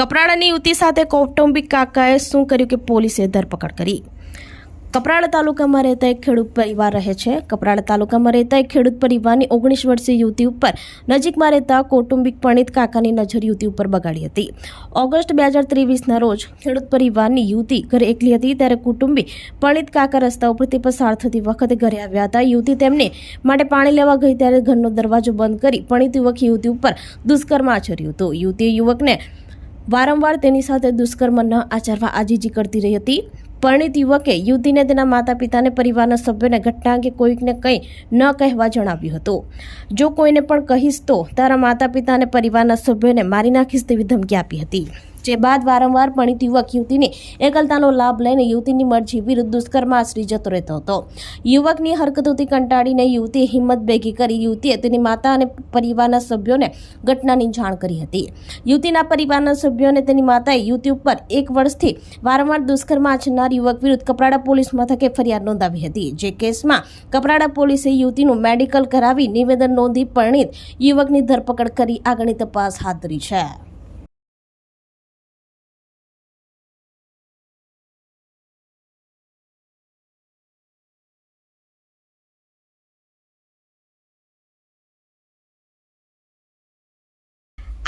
કપરાડાની યુવતી સાથે કૌટુંબિક કાકાએ શું કર્યું કે પોલીસે ધરપકડ કરી? કપરાડા તાલુકામાં રહેતા એક ખેડૂત પરિવાર રહે છે. કપરાડા તાલુકામાં રહેતા એક ખેડૂત પરિવારની ઓગણીસ વર્ષીય યુવતી ઉપર નજીકમાં રહેતા કૌટુંબિક પરણિત કાકાની નજર યુવતી ઉપર બગાડી હતી. ઓગસ્ટ બે હજાર ત્રેવીસના રોજ ખેડૂત પરિવારની યુવતી ઘરે એકલી હતી ત્યારે કુટુંબી પરણિત કાકા રસ્તા ઉપરથી પસાર થતી વખતે ઘરે આવ્યા હતા. યુવતી તેમને માટે પાણી લેવા ગઈ ત્યારે ઘરનો દરવાજો બંધ કરી પરણિત યુવક યુવતી ઉપર દુષ્કર્મ આચર્યું હતું. યુવતીએ યુવકને વારંવાર તેની સાથે દુષ્કર્મ ન આચરવા આજીજી કરતી રહી હતી. પરણિત યુવકે યુવતીને તેના માતા પિતાને પરિવારના સભ્યોને ઘટના અંગે કોઈકને કંઈ ન કહેવા જણાવ્યું હતું. જો કોઈને પણ કહીશ તો તારા માતા પિતાને પરિવારના સભ્યોને મારી નાખીશ તેવી ધમકી આપી હતી. જે બાદ વારંવાર પણિત યુવક યુવતીની એકલતાનો લાભ લઈને યુવતીની મરજી વિરુદ્ધ દુષ્કર્મ આશરી જતો રહેતો હતો. યુવકની હરકતોથી કંટાળીને યુવતીએ હિંમત ભેગી કરી યુવતીએ તેની માતા અને પરિવારના સભ્યોને ઘટનાની જાણ કરી હતી. યુવતીના પરિવારના સભ્યોને તેની માતાએ યુવતી ઉપર એક વર્ષથી વારંવાર દુષ્કર્મ આચરનાર યુવક વિરુદ્ધ કપરાડા પોલીસ મથકે ફરિયાદ નોંધાવી હતી. જે કેસમાં કપરાડા પોલીસે યુવતીનું મેડિકલ કરાવી નિવેદન નોંધી પરણિત યુવકની ધરપકડ કરી આગળની તપાસ હાથ ધરી છે.